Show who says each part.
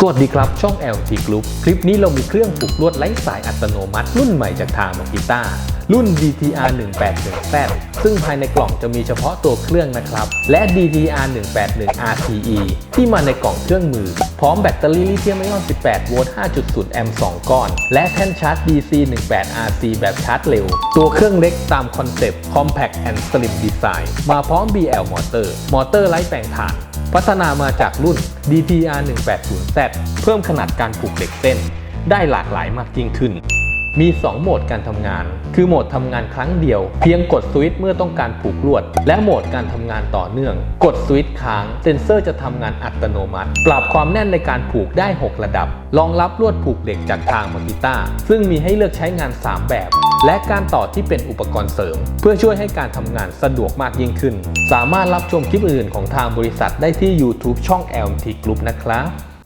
Speaker 1: สวัสดีครับช่อง LT Group คลิปนี้เรามีเครื่องปลุกลวดไร้สายอัตโนมัติ รุ่นใหม่จากทางโนกิต้ารุ่น DTR 181 Z ซึ่งภายในกล่องจะมีเฉพาะตัวเครื่องนะครับ และ DTR 181 RTE ที่มาในกล่องเครื่องมือ พร้อมแบตเตอรี่ลิเธียมไอออน 18 โวลต์ 5.0 แอมป์ 2 ก้อน และแท่นชาร์จ DC 18 RC แบบชาร์จเร็ว ตัวเครื่องเล็กตามคอนเซปต์ Compact and Slim Design มาพร้อม BL มอเตอร์ มอเตอร์ไร้แปลงถ่าน พัฒนามาจากรุ่น dpr 180Z เพิ่มขนาดการผูกเหล็กเส้น ได้หลากหลายมากยิ่งขึ้น มี 2 โหมดการทำงาน คือโหมดทำงานครั้งเดียว เพียงกดสวิตช์เมื่อต้องการผูกลวด และโหมดการทำงานต่อเนื่อง กดสวิตช์ค้าง เซ็นเซอร์จะทำงานอัตโนมัติ ปรับความแน่นในการผูกได้ 6 ระดับ รองรับลวดผูกเหล็กจากทางมากิต้าซึ่งมีให้เลือกใช้งาน 3 แบบ และการต่อที่เป็นอุปกรณ์เสริม เพื่อช่วยให้การทำงานสะดวกมากยิ่งขึ้น สามารถรับชมคลิปอื่นของทางบริษัทได้ที่ YouTube ช่อง LMT Group นะครับ